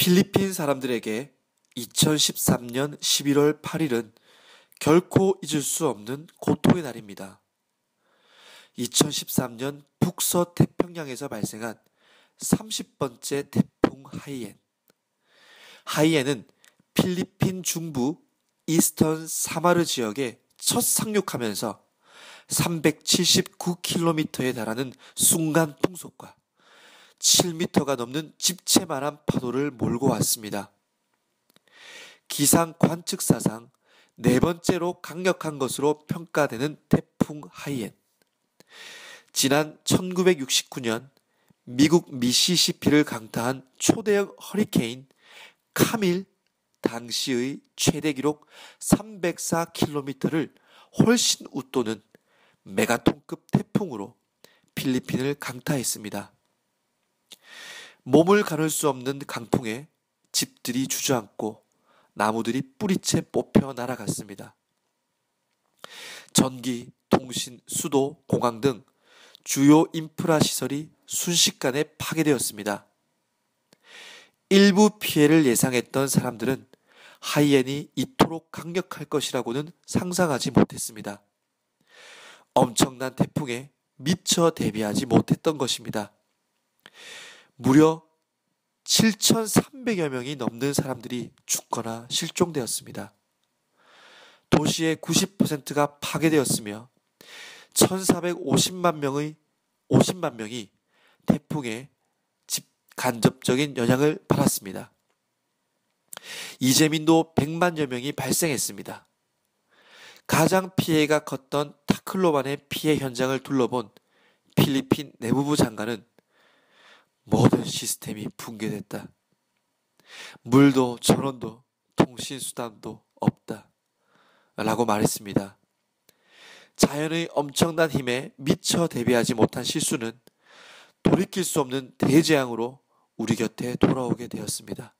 필리핀 사람들에게 2013년 11월 8일은 결코 잊을 수 없는 고통의 날입니다. 2013년 북서 태평양에서 발생한 30번째 태풍 하이엔. 하이엔은 필리핀 중부 이스턴 사마르 지역에 첫 상륙하면서 379km에 달하는 순간 풍속과 7m가 넘는 집채만한 파도를 몰고 왔습니다. 기상 관측 사상 네 번째로 강력한 것으로 평가되는 태풍 하이엔. 지난 1969년 미국 미시시피를 강타한 초대형 허리케인 카밀 당시의 최대 기록 304km를 훨씬 웃도는 메가톤급 태풍으로 필리핀을 강타했습니다. 몸을 가눌 수 없는 강풍에 집들이 주저앉고 나무들이 뿌리채 뽑혀 날아갔습니다. 전기, 통신, 수도, 공항 등 주요 인프라 시설이 순식간에 파괴되었습니다. 일부 피해를 예상했던 사람들은 하이엔이 이토록 강력할 것이라고는 상상하지 못했습니다. 엄청난 태풍에 미처 대비하지 못했던 것입니다. 무려 7,300여 명이 넘는 사람들이 죽거나 실종되었습니다. 도시의 90%가 파괴되었으며 1,450만 명의 50만 명이 태풍의 집 간접적인 영향을 받았습니다. 이재민도 100만여 명이 발생했습니다. 가장 피해가 컸던 타클로반의 피해 현장을 둘러본 필리핀 내무부 장관은 모든 시스템이 붕괴됐다. 물도 전원도 통신수단도 없다. 라고 말했습니다. 자연의 엄청난 힘에 미처 대비하지 못한 실수는 돌이킬 수 없는 대재앙으로 우리 곁에 돌아오게 되었습니다.